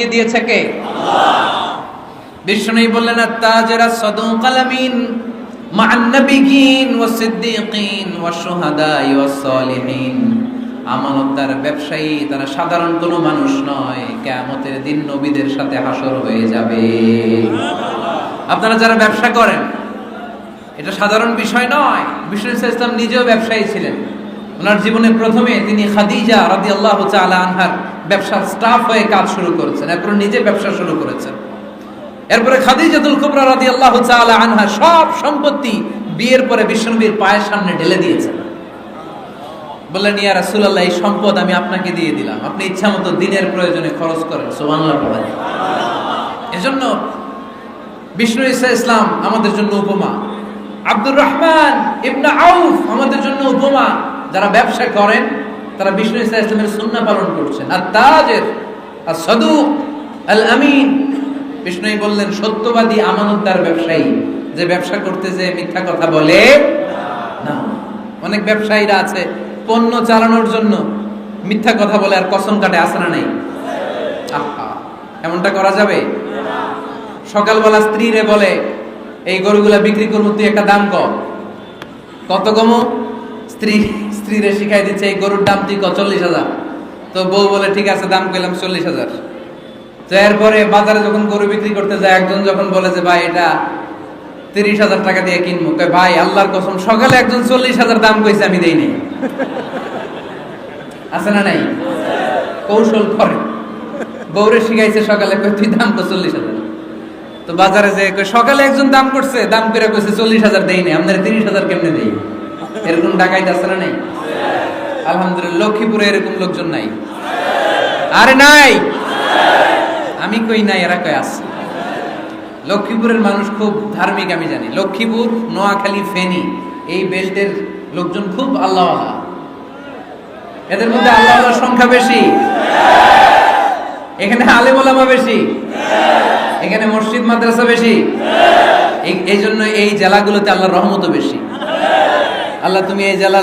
দিয়ে দিয়েছে কে? বিষ্ণু বললেন সিদ্দিকিন ওয়াস শুহাদাই ওয়াস সালিহিন। ব্যবসায়ী, তারা সাধারণ মানুষ নয়, কিয়ামতের দিন নবীদের সাথে হাসর হয়ে যাবে। আপনারা যারা ব্যবসা করেন, এটা সাধারণ বিষয় নয়, বিষ্ণু ইসলাম নিজেও ব্যবসায়ী ছিলেন। ওনার জীবনে প্রথমে তিনি খাদিজা রাদি আল্লাহ আনহার ব্যবসার স্টাফ হয়ে কাজ শুরু করেছেন, এরপর নিজে ব্যবসা শুরু করেছেন। এরপরে খাদিজাতুল কুবরা রাদি আল্লাহ আনহা সব সম্পত্তি বিয়ের পরে বিষ্ণুবীর পায়ের সামনে ঢেলে দিয়েছেন। বললেন, ইয়া রাসূলুল্লাহ, এই সম্পদ আমি আপনাকে দিয়ে দিলাম। আপনি ইচ্ছা মতো দিনের প্রয়োজনে খরচ করেন। সুবহানাল্লাহ পড়েন এজন্য বিষ্ণু ইসা ইসলাম আমাদের জন্য উপমা। আব্দুর রহমান ইবনা আউফ আমাদের জন্য উপমা। যারা ব্যবসা করেন তারা বিষ্ণু ইসা ইসলামের সুন্নাহ পালন করছেন। আর তাজের আর সদুক আল আমিন বিষ্ণুই বললেন, সত্যবাদী আমানতদার ব্যবসায়ী, যে ব্যবসা করতে যে মিথ্যা কথা বলে না। অনেক ব্যবসায়ীরা আছে, পণ্য চালানোর জন্য মিথ্যা কথা বলে, আর কসম কাটে আসনা নেই। আহা, এমনটা করা যাবে? সকালবেলা স্ত্রীরে বলে, এই গরুগুলা বিক্রি করব, তুই একটা দাম কম কত কম? স্ত্রী স্ত্রীরে শিখাই দিচ্ছে, এই গরুর দাম তুই চল্লিশ হাজার। তো বউ বলে, ঠিক আছে, দাম কইলাম চল্লিশ হাজার। তো এরপরে বাজারে যখন গরু বিক্রি করতে যায়, একজন যখন বলে যে, ভাই, এটা তিরিশ হাজার টাকা দিয়ে কিনবো। ভাই, আল্লাহর কসম, সকালে একজন চল্লিশ হাজার দাম কইছে, আমি দেই নাই। আছে না নাই? কৌশল করে। বউরে শিখাইছে সকালে তুই দাম তো চল্লিশ হাজার। তো বাজারে যে সকালে একজন দাম করছে, দাম করে কইছে চল্লিশ হাজার দেই নাই, আপনার তিরিশ হাজার কেমনে দেই? এরকম ডাকাইত আছে না নাই? আলহামদুলিল্লাহ, লক্ষ্মীপুরে এরকম লোকজন নাই। আরে নাই! আমি কই নাই, এরা কই আছে? লক্ষ্মীপুরের মানুষ খুব ধার্মিক, আমি জানি। লক্ষ্মীপুর, নোয়াখালী, ফেনী, এই বেল্টের লোকজন খুব আল্লাহ এদের মধ্যে আল্লাহ সংখ্যা বেশি। এখানে আলেম ওলামা বেশি। এখানে মসজিদ, মাদ্রাসা বেশি। এই- জন্য এই জেলাগুলোতে আল্লাহর রহমতও বেশি। আল্লাহ তুমি এই জেলার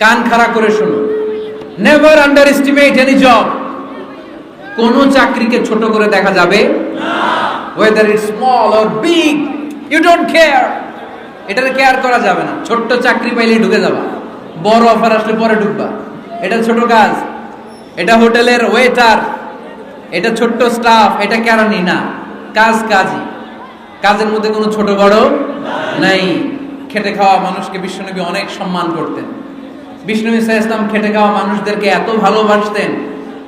কান খাড়া করে শুনো। Never underestimate any job কোন চাকরিকে ছোট করে দেখা যাবে whether it small or big you don't care এটার কেয়ার করা যাবে না। ছোট্ট চাকরি পাইলে ঢুকে যাবা। বড় অফার আসলে পরে ঢুকবা। এটা ছোট কাজ। এটা হোটেলের ওয়েটার এটা ছোট্ট স্টাফ এটা কেরানি না। কাজ কাজই। কাজের মধ্যে কোনো ছোট বড় নাই। খেটে খাওয়া মানুষকে বিশ্বনবী অনেক সম্মান করতেন। বিষ্ণু ইসা ইসলাম খেটে খাওয়া মানুষদেরকে এত ভালোবাসতেন।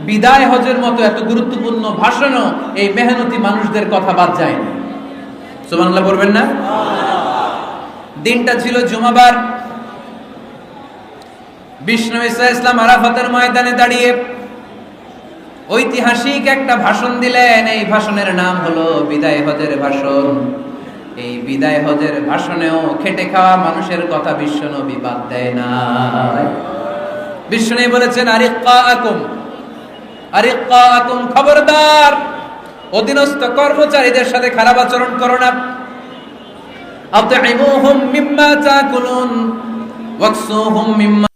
বিদায় হজের মতো এত গুরুত্বপূর্ণ ভাষণও এই মেহনতি মানুষদের কথা বাদ যায়নি সুবহানাল্লাহ বলবেন না? দিনটা ছিল জুমাবার। বিষ্ণু ইসা ইসলাম আরাফাতের ময়দানে দাঁড়িয়ে ঐতিহাসিক একটা ভাষণ দিলেন। এই ভাষণের নাম হলো বিদায় হজের ভাষণ। এই বিদায় হজের ভাষণেও খেটে খাওয়া মানুষের কথা বিশ্বনবী বাদ দেয় না। বিষ্ণু বলেছেন আরিক্কা আকুম আরিক্কা আকুম খবরদার, অধীনস্থ কর্মচারীদের সাথে খারাপ আচরণ করো না। আতইমুহুম মিম্মা তাকুলুন, ওয়াকসুহুম মিম্মা